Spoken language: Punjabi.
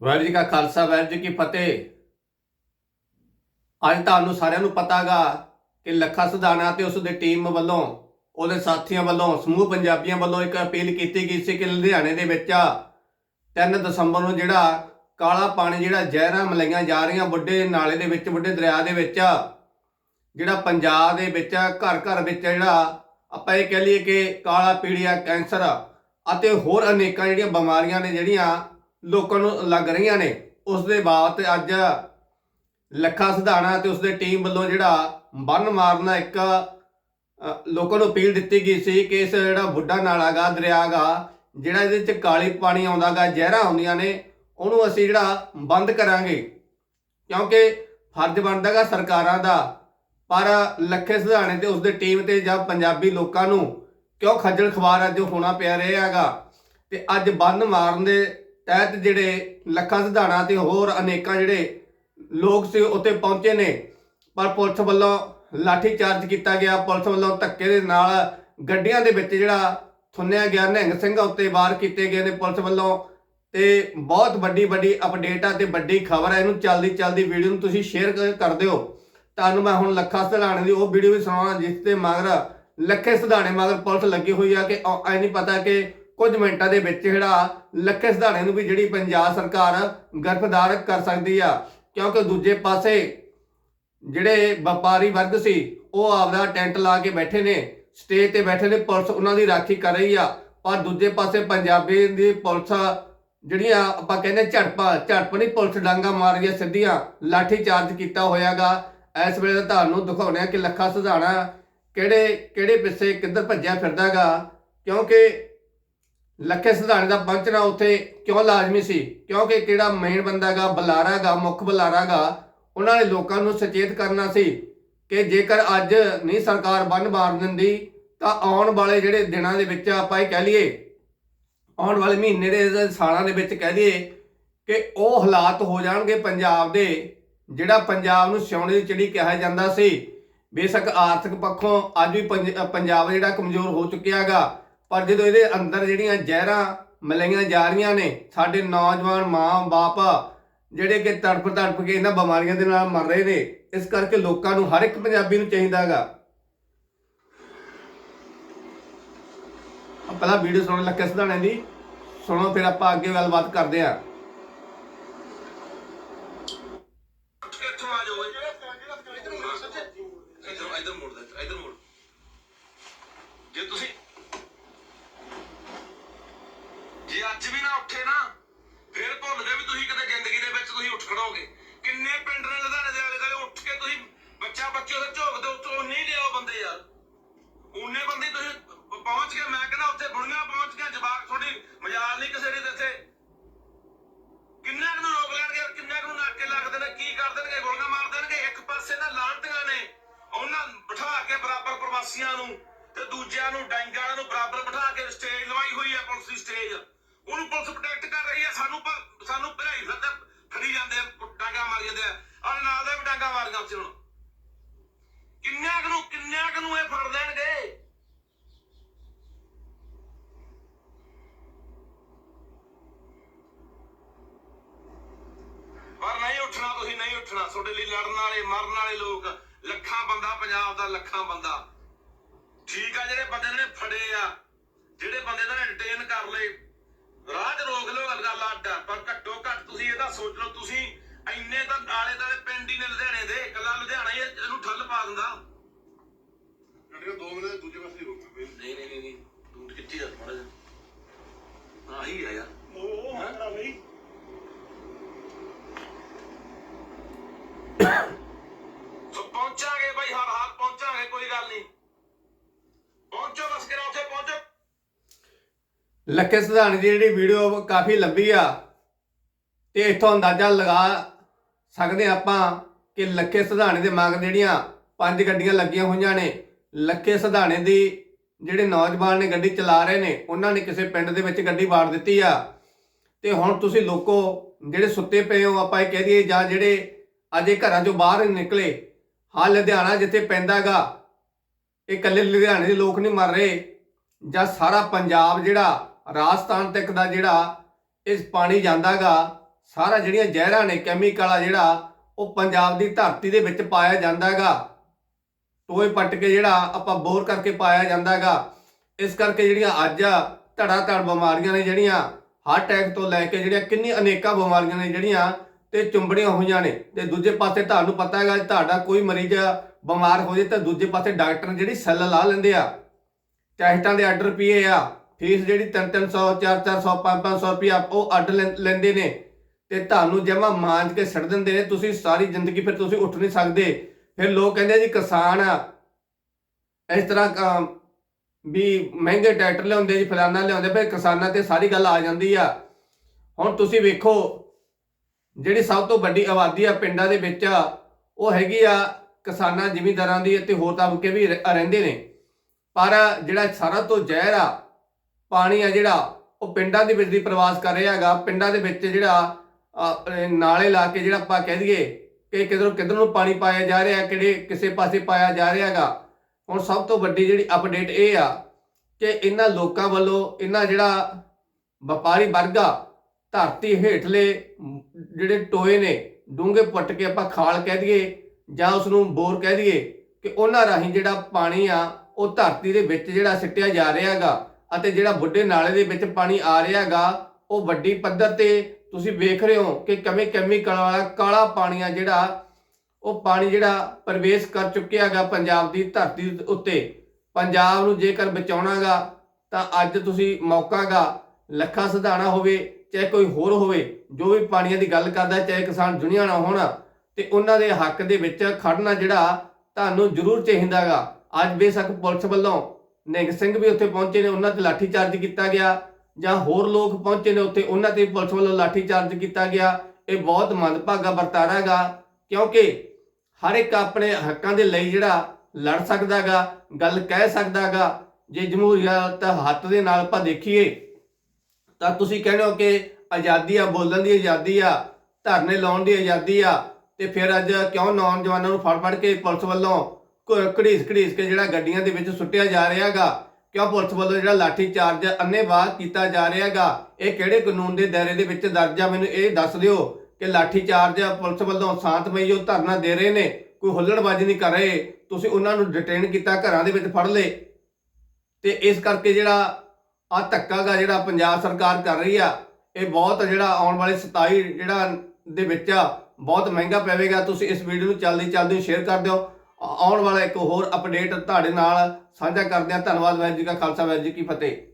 ਵਾਹਿਗੁਰੂ ਜੀ ਕਾ ਖਾਲਸਾ, ਵਾਹਿਗੁਰੂ ਜੀ ਕੀ ਫਤਿਹ। ਅੱਜ ਤੁਹਾਨੂੰ ਸਾਰਿਆਂ ਨੂੰ ਪਤਾਗਾ ਕਿ ਲੱਖਾ ਸੁਧਾਣਾ ਤੇ ਉਸ ਦੀ ਟੀਮ ਵੱਲੋਂ, ਉਹਦੇ ਸਾਥੀਆਂ ਵੱਲੋਂ, ਸਮੂਹ ਪੰਜਾਬੀਆਂ ਵੱਲੋਂ ਇੱਕ ਅਪੀਲ ਕੀਤੀ ਗਈ ਸੀ ਕਿ ਲੁਧਿਆਣੇ ਦੇ ਵਿੱਚ 3 ਦਸੰਬਰ ਨੂੰ ਜਿਹੜਾ ਕਾਲਾ ਪਾਣੀ, ਜਿਹੜਾ ਜ਼ਹਿਰਾਂ ਮਲਾਈਆਂ ਜਾ ਰਹੀਆਂ ਵੱਡੇ ਨਾਲੇ ਦੇ ਵਿੱਚ ਵੱਡੇ ਦਰਿਆ ਦੇ ਵਿੱਚ, ਜਿਹੜਾ ਪੰਜਾਬ ਦੇ ਵਿੱਚ, ਘਰ ਘਰ ਵਿੱਚ ਜਿਹੜਾ ਆਪਾਂ ਇਹ ਕਹਿ ਲਈਏ ਕਿ ਕਾਲਾ ਪੀੜੀਆ, ਕੈਂਸਰ ਅਤੇ ਹੋਰ ਅਨੇਕਾਂ ਜਿਹੜੀਆਂ ਬਿਮਾਰੀਆਂ ਨੇ ਜਿਹੜੀਆਂ ਲੋਕਾਂ ਨੂੰ ਲੱਗ ਰਹੀਆਂ ਨੇ। ਉਸ ਦੇ ਬਾਅਦ ਅੱਜ ਲੱਖਾ ਸਿਧਾਣਾ ਤੇ ਉਸਦੇ ਟੀਮ ਵੱਲੋਂ ਜਿਹੜਾ ਬੰਨ ਮਾਰਨਾ ਇੱਕ ਲੋਕਾਂ ਨੂੰ ਅਪੀਲ ਦਿੱਤੀ ਗਈ ਸੀ ਕਿ ਇਸ ਜਿਹੜਾ ਬੁੱਢਾ ਨਾਲਾ ਗਾ ਦਰਿਆ ਗਾ ਜਿਹੜਾ ਇਹਦੇ 'ਚ ਕਾਲੀ ਪਾਣੀ ਆਉਂਦਾ ਗਾ ਜ਼ਹਿਰਾਂ ਆਉਂਦੀਆਂ ਨੇ, ਉਹਨੂੰ ਅਸੀਂ ਜਿਹੜਾ ਬੰਦ ਕਰਾਂਗੇ। ਕਿਉਂਕਿ ਫਰਜ਼ ਬਣਦਾ ਗਾ ਸਰਕਾਰਾਂ ਦਾ, ਪਰ ਲੱਖੇ ਸਿਧਾਣੇ ਤੇ ਉਸਦੇ ਟੀਮ ਤੇ ਜਾਂ ਪੰਜਾਬੀ ਲੋਕਾਂ ਨੂੰ ਕਿਉਂ ਖੱਜਲ ਖਵਾਰ ਅੱਜ ਹੋਣਾ ਪਿਆ ਰਿਹਾ ਹੈਗਾ। ਤੇ ਅੱਜ ਬੰਨ ਮਾਰਨ ਦੇ ਤਹਿਤ ਜਿਹੜੇ ਲੱਖਾਂ ਸਿਧਾਣਾ ਤੇ ਹੋਰ ਅਨੇਕਾਂ ਜਿਹੜੇ ਲੋਕ ਸੀ ਉੱਥੇ ਪਹੁੰਚੇ ਨੇ। ਪਰ ਪੁਲਿਸ ਵੱਲੋਂ ਲਾਠੀ ਚਾਰਜ ਕੀਤਾ ਗਿਆ। ਪੁਲਿਸ ਵੱਲੋਂ ਧੱਕੇ ਦੇ ਨਾਲ ਗੱਡੀਆਂ ਦੇ ਵਿੱਚ ਜਿਹੜਾ ਥੁੰਨਿਆ ਗਿਆ, ਨਿਹੰਗ ਸਿੰਘ ਉੱਤੇ ਵਾਰ ਕੀਤੇ ਗਏ ਨੇ ਪੁਲਿਸ ਵੱਲੋਂ। ਤੇ ਬਹੁਤ ਵੱਡੀ ਵੱਡੀ ਅਪਡੇਟ ਆ ਤੇ ਵੱਡੀ ਖਬਰ ਆ। ਇਹਨੂੰ ਚੱਲਦੀ ਚੱਲਦੀ ਵੀਡੀਓ ਨੂੰ ਤੁਸੀਂ ਸ਼ੇਅਰ ਕਰ ਦਿਓ। ਤੁਹਾਨੂੰ ਮੈਂ ਹੁਣ ਲੱਖਾ ਸਿਧਾਣੇ ਦੀ ਉਹ ਵੀਡੀਓ ਵੀ ਸੁਣਾਉਣਾ, ਜਿਸ ਤੇ ਮਗਰ ਲੱਖੇ ਸਿਧਾਣੇ ਮਗਰ ਪੁਲਿਸ ਲੱਗੀ ਹੋਈ ਆ ਕਿ ਐ ਨਹੀਂ ਪਤਾ ਕਿ ਕੁਝ ਮਿੰਟਾਂ ਦੇ ਵਿੱਚ ਜਿਹੜਾ ਲੱਖੇ ਸਿਧਾਣੇ ਨੂੰ ਵੀ ਜਿਹੜੀ ਪੰਜਾਬ ਸਰਕਾਰ ਗ੍ਰਿਫਤਾਰ ਕਰ ਸਕਦੀ ਆ। ਕਿਉਂਕਿ ਦੂਜੇ ਪਾਸੇ ਜਿਹੜੇ ਵਪਾਰੀ ਵਰਗ ਸੀ, ਉਹ ਆਪਦਾ ਟੈਂਟ ਲਾ ਕੇ ਬੈਠੇ ਨੇ, ਸਟੇਜ ਤੇ ਬੈਠੇ ਨੇ, ਪੁਲਿਸ ਉਹਨਾਂ ਦੀ ਰਾਖੀ ਕਰ ਰਹੀ ਆ। ਪਰ ਦੂਜੇ ਪਾਸੇ ਪੰਜਾਬੀ ਦੀ ਪੁਲਿਸ ਜਿਹੜੀਆਂ ਆਪਾਂ ਕਹਿੰਦੇ ਝੜਪਾ, ਝੜਪ ਨਹੀਂ, ਪੁਲਿਸ ਡਾਂਗਾ ਮਾਰੀਆਂ ਸਿੱਧੀਆਂ ਲਾਠੀ ਚਾਰਜ ਕੀਤਾ ਹੋਇਆਗਾ। ਇਸ ਵੇਲੇ ਤੁਹਾਨੂੰ ਦਿਖਾਉਣੇ ਆ ਕਿ ਲੱਖਾ ਸੁਧਾਣਾ ਕਿਹੜੇ ਕਿਹੜੇ ਪਿੱਛੇ ਕਿੱਧਰ ਭੱਜਿਆ ਫਿਰਦਾਗਾ। ਕਿਉਂਕਿ ਲੱਖੇ ਸੁਧਾਣੇ ਦਾ ਪਹੁੰਚਣਾ ਉੱਥੇ ਕਿਉਂ ਲਾਜ਼ਮੀ ਸੀ? ਕਿਉਂਕਿ ਕਿਹੜਾ ਮੇਨ ਬੰਦਾਗਾ ਬੁਲਾਰਾਗਾ ਮੁੱਖ ਬੁਲਾਰਾਗਾ ਉਹਨਾਂ ਨੇ ਲੋਕਾਂ ਨੂੰ ਸੁਚੇਤ ਕਰਨਾ ਸੀ ਕਿ ਜੇਕਰ ਅੱਜ ਨਹੀਂ ਸਰਕਾਰ ਬੰਨ ਮਾਰ ਦਿੰਦੀ, ਤਾਂ ਆਉਣ ਵਾਲੇ ਜਿਹੜੇ ਦਿਨਾਂ ਦੇ ਵਿੱਚ ਆਪਾਂ ਇਹ ਕਹਿ ਲਈਏ, ਆਉਣ ਵਾਲੇ ਮਹੀਨੇ ਦੇ ਸਾਲਾਂ ਦੇ ਵਿੱਚ ਕਹਿ ਦਈਏ ਕਿ ਉਹ ਹਾਲਾਤ ਹੋ ਜਾਣਗੇ ਪੰਜਾਬ ਦੇ, ਜਿਹੜਾ ਪੰਜਾਬ ਨੂੰ ਸਿਉਣੇ ਦੀ ਚਿੜੀ ਕਿਹਾ ਜਾਂਦਾ ਸੀ। ਬੇਸ਼ੱਕ ਆਰਥਿਕ ਪੱਖੋਂ ਅੱਜ ਵੀ ਪੰਜਾਬ ਜਿਹੜਾ ਕਮਜ਼ੋਰ ਹੋ ਚੁੱਕਿਆ ਹੈਗਾ ਪਰ ਜਦੋਂ ਇਹਦੇ ਅੰਦਰ ਜਿਹੜੀਆਂ ਜ਼ਹਿਰਾਂ ਮਲਾਈਆਂ ਜਾ ਰਹੀਆਂ ਨੇ, ਸਾਡੇ ਨੌਜਵਾਨ ਮਾਂ, ਬਾਪ, ਜਿਹੜੇ ਕਿ ਤੜਪ ਤੜਪ ਕੇ ਇਹਨਾਂ ਬਿਮਾਰੀਆਂ ਦੇ ਨਾਲ ਮਰ ਰਹੇ ਨੇ, ਇਸ ਕਰਕੇ ਲੋਕਾਂ ਨੂੰ ਹਰ ਇੱਕ ਪੰਜਾਬੀ ਨੂੰ ਚਾਹੀਦਾ ਪਹਿਲਾਂ ਵੀਡੀਓ ਸੁਣਨ ਲੱਗੇ ਸਿਧਾਣੇ ਦੀ। ਸੁਣੋ ਫਿਰ ਆਪਾਂ ਅੱਗੇ ਗੱਲਬਾਤ ਕਰਦੇ ਆਂ ਜੇ ਤੁਸੀਂ ਜੇ ਅੱਜ ਵੀ ਨਾ ਉੱਠੇ ਨਾ ਫਿਰ ਭੁੱਲ ਗਏ ਵੀ ਤੁਸੀਂ ਕਿਤੇ ਜ਼ਿੰਦਗੀ ਦੇ ਵਿੱਚ ਤੁਸੀਂ ਉੱਠ ਖੜੋਗੇ ਕਿੰਨੇ ਪਿੰਡ ਨੇ ਲੁਧਿਆਣੇ ਦੇ ਆਲੇ ਦੁਆਲੇ? ਉੱਠ ਕੇ ਤੁਸੀਂ ਬੱਚਾ ਬੱਚੇ ਉਹਦੇ ਝੋਕ ਦੇ ਉੱਤੋਂ ਨਹੀਂ ਲਿਆਓ ਬੰਦੇ ਯਾਰ। ਉਹਨੇ ਬੰਦੇ ਤੁਸੀਂ ਪਹੁੰਚ ਗਏ। ਮੈਂ ਕਹਿੰਦਾ ਉੱਥੇ ਬੁਣੀਆਂ ਪਹੁੰਚ ਗਏ ਜਵਾਕ ਤੁਹਾਡੀ ਮਜਾਲ ਨਹੀਂ ਕਿਸੇ ਦੇ ਦਿੱਤੇ ਕਿੰਨਾ ਨੂੰ ਰੋਕ ਲੈਣਗੇ ਕਿੰਨਾ ਨੂੰ ਨਾਕੇ ਲੱਗਦੇ ਨੇ? ਕੀ ਕਰ ਦੇਣਗੇ? ਗੋਲੀਆਂ ਮਾਰ ਦੇਣਗੇ? ਇੱਕ ਪਾਸੇ ਨਾ ਲਾਂਟੀਆਂ ਨੇ। ਉਹਨਾਂ ਬਿਠਾ ਕੇ ਬਰਾਬਰ ਪ੍ਰਵਾਸੀਆਂ ਨੂੰ ਤੇ ਦੂਜਿਆਂ ਨੂੰ, ਡਾਂਗਾਂ ਨੂੰ ਬਰਾਬਰ ਬਿਠਾ ਕੇ ਸਟੇਜ ਲਵਾਈ ਹੋਈ ਹੈ ਪੁਲਿਸ ਦੀ ਸਟੇਜ। ਉਹਨੂੰ ਪੁਲਿਸ ਪ੍ਰੋਟੈਕਟ ਨਾਲ ਦੇ ਵੀ ਡਾਂਗਾਂ ਮਾਰੀਆਂ ਉੱਥੇ ਹੁਣ। ਕਿੰਨਿਆਂ ਨੂੰ ਕਿੰਨਿਆਂ ਨੂੰ ਇਹ ਫੜ ਲੈਣਗੇ? ਪਰ ਨਹੀਂ ਉੱਠਣਾ ਤੁਸੀਂ ਨਹੀਂ ਉੱਠਣਾ। ਤੁਹਾਡੇ ਲਈ ਲੜਨ ਵਾਲੇ ਮਰਨ ਵਾਲੇ ਲੋਕ ਲੱਖਾਂ ਬੰਦਾ ਪੰਜਾਬ ਦਾ ਲੱਖਾਂ ਬੰਦਾ। ਠੀਕ ਆ ਜਿਹੜੇ ਬੰਦੇ ਨੇ ਫੜੇ ਆ ਜਿਹੜੇ ਬੰਦੇ ਦਾ ਡਿਟੇਨ ਕਰ ਲਏ ਰਾਹ 'ਚ ਰੋਕ ਲਓ ਗੱਲ ਗੱਲ ਅੱਡ ਆ, ਪਰ ਘੱਟੋ ਘੱਟ ਤੁਸੀਂ ਇਹਦਾ ਸੋਚ ਲਓ ਤੁਸੀਂ ਇੰਨੇ ਤਾਂ ਆਲੇ ਦਾਲੇ ਪਿੰਡ ਹੀ ਨੇ ਲੁਧਿਆਣੇ ਦੇ ਇਕੱਲਾ ਲੁਧਿਆਣਾ ਹੀ ਇਹਨੂੰ ਠੱਲ ਪਾ ਦਿੰਦਾ। ਗੱਡੀਆਂ ਦੋ ਮਿੰਟ ਦੂਜੇ ਪਾਸੇ ਰੁਕ ਪਏ ਨਹੀਂ ਨਹੀਂ ਨਹੀਂ ਨਹੀਂ ਤੂੰ ਕਿੱਥੇ ਜਾ ਮਾੜਾ ਜਿਹਾ। ਆਹੀ ਆ ਯਾਰ। ਉਹ ਹਟਾ ਬਈ। ਸੋ ਪਹੁੰਚਾਂਗੇ ਬਾਈ ਹਰ ਹਾਲ ਪਹੁੰਚਾਂਗੇ ਕੋਈ ਗੱਲ ਨਹੀਂ। ਪਹੁੰਚੋ ਬਸ ਕਿਰਾ ਉੱਥੇ ਪਹੁੰਚੋ। ਲੱਖੇ ਸਿਧਾਣੇ ਦੀ ਜਿਹੜੀ ਵੀਡੀਓ ਕਾਫੀ ਲੰਬੀ ਆ ਤੇ ਇੱਥੋਂ ਅੰਦਾਜ਼ਾ ਲਗਾ ਸਕਦੇ ਹਾਂ ਆਪਾਂ ਕਿ ਲੱਖੇ ਸਿਧਾਣੇ ਦੇ ਮੰਗ ਜਿਹੜੀਆਂ ਪੰਜ ਗੱਡੀਆਂ ਲੱਗੀਆਂ ਹੋਈਆਂ ਨੇ, ਲੱਖੇ ਸਿਧਾਣੇ ਦੀ ਜਿਹੜੇ ਨੌਜਵਾਨ ਨੇ ਗੱਡੀ ਚਲਾ ਰਹੇ ਨੇ, ਉਹਨਾਂ ਨੇ ਕਿਸੇ ਪਿੰਡ ਦੇ ਵਿੱਚ ਗੱਡੀ ਵਾੜ ਦਿੱਤੀ ਆ। ਤੇ ਹੁਣ ਤੁਸੀਂ ਲੋਕੋ ਜਿਹੜੇ ਸੁੱਤੇ ਪਏ ਹੋ, ਆਪਾਂ ਇਹ ਕਹਿ ਦਈਏ, ਜਾਂ ਜਿਹੜੇ ਅਜੇ ਘਰਾਂ ਚੋਂ ਬਾਹਰ ਨਿਕਲੇ ਹਾਂ ਲੁਧਿਆਣਾ ਜਿੱਥੇ ਪੈਂਦਾਗਾ ਇਹ ਇਕੱਲੇ ਲੁਧਿਆਣੇ ਦੇ ਲੋਕ ਨਹੀਂ ਮਰ ਰਹੇ, ਜਾਂ ਸਾਰਾ ਪੰਜਾਬ ਜਿਹੜਾ ਰਾਜਸਥਾਨ ਤੱਕ ਦਾ ਜਿਹੜਾ ਇਸ ਪਾਣੀ ਜਾਂਦਾਗਾ ਸਾਰਾ ਜਿਹੜੀਆਂ ਜ਼ਹਿਰਾਂ ਨੇ ਕੈਮੀਕਲ ਆ ਜਿਹੜਾ, ਉਹ ਪੰਜਾਬ ਦੀ ਧਰਤੀ ਦੇ ਵਿੱਚ ਪਾਇਆ ਜਾਂਦਾ ਹੈਗਾ। ਟੋਏ ਪੱਟ ਕੇ ਜਿਹੜਾ ਆਪਾਂ ਬੋਰ ਕਰਕੇ ਪਾਇਆ ਜਾਂਦਾ ਹੈਗਾ। ਇਸ ਕਰਕੇ ਜਿਹੜੀਆਂ ਅੱਜ ਧੜਾ ਧੜ ਬਿਮਾਰੀਆਂ ਨੇ ਜਿਹੜੀਆਂ ਹਾਰਟ ਅਟੈਕ ਤੋਂ ਲੈ ਕੇ ਜਿਹੜੀਆਂ ਕਿੰਨੀ ਅਨੇਕਾਂ ਬਿਮਾਰੀਆਂ ਨੇ ਜਿਹੜੀਆਂ, ਤੇ ਚੁੰਬੜੀਆਂ ਹੋਈਆਂ ਨੇ। ਤੇ ਦੂਜੇ ਪਾਸੇ ਤੁਹਾਨੂੰ ਪਤਾ ਹੈਗਾ ਤੁਹਾਡਾ ਕੋਈ ਮਰੀਜ਼ ਬਿਮਾਰ ਹੋ ਜੇ, ਤਾਂ ਦੂਜੇ ਪਾਸੇ ਡਾਕਟਰ ਜਿਹੜੀ ਸੈੱਲ ਲਾ ਲੈਂਦੇ ਆ। ਟੈਸਟਾਂ ਦੇ ਆਰਡਰ ਪੀਏ ਆ, ਫੀਸ ਜਿਹੜੀ 3-300 4-400 5-500 ਰੁਪਇਆ ਉਹ ਅੱਡ ਲੈਂ- ਲੈਂਦੇ ਨੇ। ਤੇ ਤੁਹਾਨੂੰ ਜਮਾ ਮਾਂਜ ਕੇ ਛੱਡ ਦਿੰਦੇ ਨੇ, ਤੁਸੀਂ ਸਾਰੀ ਜ਼ਿੰਦਗੀ ਫਿਰ ਤੁਸੀਂ ਉੱਠ ਨਹੀਂ ਸਕਦੇ। ਫਿਰ ਲੋਕ ਕਹਿੰਦੇ ਜੀ ਕਿਸਾਨ ਆ। ਇਸ ਤਰ੍ਹਾਂ ਵੀ ਮਹਿੰਗੇ ਟਰੈਕਟਰ ਲਿਆਉਂਦੇ ਜੀ, ਫਲਾਨਾ ਲਿਆਉਂਦੇ ਫਿਰ ਕਿਸਾਨਾਂ ਤੇ ਸਾਰੀ ਗੱਲ ਆ ਜਾਂਦੀ ਆ। ਹੁਣ ਤੁਸੀਂ ਵੇਖੋ, ਜਿਹੜੀ ਸਭ ਤੋਂ ਵੱਡੀ ਆਬਾਦੀ ਆ ਪਿੰਡਾਂ ਦੇ ਵਿੱਚ ਉਹ ਹੈਗੀ ਆ ਕਿਸਾਨਾਂ ਜ਼ਿਮੀਂਦਾਰਾਂ ਦੀ ਅਤੇ ਹੋਰ ਤਬਕੇ ਵੀ ਰਹਿੰਦੇ ਨੇ। ਪਰ ਜਿਹੜਾ ਸਾਰਾ ਤੋਂ ਜ਼ਹਿਰ ਆ, ਪਾਣੀ ਆ ਜਿਹੜਾ, ਉਹ ਪਿੰਡਾਂ ਦੇ ਵਿੱਚ ਦੀ ਪ੍ਰਵਾਸ ਕਰ ਰਿਹਾ ਹੈਗਾ। ਪਿੰਡਾਂ ਦੇ ਵਿੱਚ ਜਿਹੜਾ ਨਾਲੇ ਲਾ ਕੇ ਜਿਹੜਾ ਆਪਾਂ ਕਹਿ ਦਈਏ ਕਿ ਕਿਧਰੋਂ ਕਿਧਰ ਨੂੰ ਪਾਣੀ ਪਾਇਆ ਜਾ ਰਿਹਾ, ਕਿਹੜੇ ਕਿਸੇ ਪਾਸੇ ਪਾਇਆ ਜਾ ਰਿਹਾ ਹੈਗਾ। ਹੁਣ ਸਭ ਤੋਂ ਵੱਡੀ ਜਿਹੜੀ ਅਪਡੇਟ ਇਹ ਆ ਕਿ ਇਹਨਾਂ ਲੋਕਾਂ ਵੱਲੋਂ ਇਹਨਾਂ ਜਿਹੜਾ ਵਪਾਰੀ ਵਰਗਾ ਧਰਤੀ ਹੇਠਲੇ ਜਿਹੜੇ ਟੋਏ ਨੇ, ਡੂੰਘੇ ਪੁੱਟ ਕੇ ਆਪਾਂ ਖਾਲ ਕਹਿ ਦਈਏ ਜਾਂ ਉਸ ਨੂੰ ਬੋਰ ਕਹਿ ਦਈਏ ਕਿ ਉਹਨਾਂ ਰਾਹੀਂ ਜਿਹੜਾ ਪਾਣੀ ਆ, ਉਹ ਧਰਤੀ ਦੇ ਵਿੱਚ ਜਿਹੜਾ ਸਿੱਟਿਆ ਜਾ ਰਿਹਾ ਹੈਗਾ ਅਤੇ ਜਿਹੜਾ ਬੁੱਢੇ ਨਾਲੇ ਦੇ ਵਿੱਚ ਪਾਣੀ ਆ ਰਿਹਾ ਹੈਗਾ, ਉਹ ਵੱਡੀ ਪੱਧਰ ਤੇ ਤੁਸੀਂ ਵੇਖ ਰਹੇ ਹੋ ਕਿ ਕਿਵੇਂ ਕੈਮੀਕਲ ਵਾਲਾ ਕਾਲਾ ਪਾਣੀ ਆ ਜਿਹੜਾ, ਉਹ ਪਾਣੀ ਜਿਹੜਾ ਪ੍ਰਵੇਸ਼ ਕਰ ਚੁੱਕਿਆ ਹੈਗਾ ਪੰਜਾਬ ਦੀ ਧਰਤੀ ਉੱਤੇ। ਪੰਜਾਬ ਨੂੰ ਜੇਕਰ ਬਚਾਉਣਾਗਾ, ਤਾਂ ਅੱਜ ਤੁਸੀਂ ਮੌਕਾਗਾ, ਲੱਖਾ ਸਿਧਾਣਾ ਹੋਵੇ, ਚਾਹੇ ਕੋਈ ਹੋਰ ਹੋਵੇ, ਜੋ ਵੀ ਪਾਣੀਆਂ ਦੀ ਗੱਲ ਕਰਦਾ, ਚਾਹੇ ਕਿਸਾਨ ਦੁਨੀਆ ਨਾ ਹੋਣਾ, ਤੇ ਉਹਨਾਂ ਦੇ ਹੱਕ ਦੇ ਵਿੱਚ ਖੜਨਾ ਜਿਹੜਾ ਤੁਹਾਨੂੰ ਜ਼ਰੂਰ ਚਾਹੀਦਾਗਾ। ਅੱਜ ਬੇਸ਼ੱਕ ਪੁਲਿਸ ਵੱਲੋਂ ਨਿੰਗ ਸਿੰਘ ਵੀ ਉੱਥੇ ਪਹੁੰਚੇ ਨੇ, ਉਹਨਾਂ ਤੇ ਲਾਠੀਚਾਰਜ ਕੀਤਾ ਗਿਆ। ਜਾਂ ਹੋਰ ਲੋਕ ਪਹੁੰਚੇ ਨੇ ਉੱਥੇ, ਉਹਨਾਂ ਤੇ ਪੁਲਿਸ ਵੱਲੋਂ ਲਾਠੀਚਾਰਜ ਕੀਤਾ ਗਿਆ। ਇਹ ਬਹੁਤ ਮੰਦਭਾਗਾ ਵਰਤਾਰਾ ਹੈਗਾ, ਕਿਉਂਕਿ ਹਰ ਇੱਕ ਆਪਣੇ ਹੱਕਾਂ ਦੇ ਲਈ ਜਿਹੜਾ ਲੜ ਸਕਦਾਗਾ ਗੱਲ ਕਹਿ ਸਕਦਾਗਾ ਜੇ ਜਮਹੂਰੀਅਤ ਹੱਥ ਦੇ ਨਾਲ ਆਪਾਂ ਦੇਖੀਏ, ਤਾਂ ਤੁਸੀਂ ਕਹਿੰਦੇ ਹੋ ਕਿ ਆਜ਼ਾਦੀ ਆ, ਬੋਲਣ ਦੀ ਆਜ਼ਾਦੀ ਆ, ਧਰਨੇ ਲਾਉਣ ਦੀ ਆਜ਼ਾਦੀ ਆ, ਤੇ ਫਿਰ ਅੱਜ ਕਿਉਂ ਨੌਜਵਾਨਾਂ ਨੂੰ ਫੜ ਫੜ ਕੇ ਪੁਲਿਸ ਵੱਲੋਂ ਘੜੀਸ ਘੜੀਸ ਕੇ ਜਿਹੜਾ ਗੱਡੀਆਂ ਦੇ ਵਿੱਚ ਸੁੱਟਿਆ ਜਾ ਰਿਹਾ ਹੈਗਾ? ਕਿਉਂ ਪੁਲਿਸ ਵੱਲੋਂ ਜਿਹੜਾ ਲਾਠੀ ਚਾਰਜ ਅੰਨੇਵਾਹ ਕੀਤਾ ਜਾ ਰਿਹਾ ਹੈਗਾ ਇਹ ਕਿਹੜੇ ਕਾਨੂੰਨ ਦੇ ਦਾਇਰੇ ਦੇ ਵਿੱਚ ਦਰਜ ਆ? ਮੈਨੂੰ ਇਹ ਦੱਸ ਦਿਓ ਕਿ ਲਾਠੀ ਚਾਰਜ ਪੁਲਿਸ ਵੱਲੋਂ ਸ਼ਾਂਤਮਈ ਜੋ ਧਰਨਾ ਦੇ ਰਹੇ ਨੇ। ਕੋਈ ਹੁੱਲੜਬਾਜ਼ੀ ਨਹੀਂ ਕਰ ਰਹੇ। ਤੁਸੀਂ ਉਹਨਾਂ ਨੂੰ ਡਿਟੇਨ ਕੀਤਾ, ਘਰਾਂ ਦੇ ਵਿੱਚ ਫੜ ਲਏ। ਤੇ ਇਸ ਕਰਕੇ ਜਿਹੜਾ ਆ ਧੱਕਾ ਗਾ ਜਿਹੜਾ ਪੰਜਾਬ ਸਰਕਾਰ ਕਰ ਰਹੀ ਆ, ਇਹ ਬਹੁਤ ਜਿਹੜਾ ਆਉਣ ਵਾਲੇ 27 ਜਿਹੜਾ ਦੇ ਵਿੱਚ ਆ, ਬਹੁਤ ਮਹਿੰਗਾ ਪਵੇਗਾ। ਤੁਸੀਂ ਇਸ ਵੀਡੀਓ ਨੂੰ ਜਲਦੀ ਜਲਦੀ ਸ਼ੇਅਰ ਕਰ ਦਿਓ। ਆਉਣ ਵਾਲਾ ਇੱਕ ਹੋਰ ਅਪਡੇਟ ਤੁਹਾਡੇ ਨਾਲ ਸਾਂਝਾ ਕਰਦੇ ਹਾਂ। ਧੰਨਵਾਦ ਵਾਹਿਗੁਰੂ ਜੀ ਕਾ ਖਾਲਸਾ, ਵਾਹਿਗੁਰੂ ਜੀ ਕੀ ਫਤਿਹ।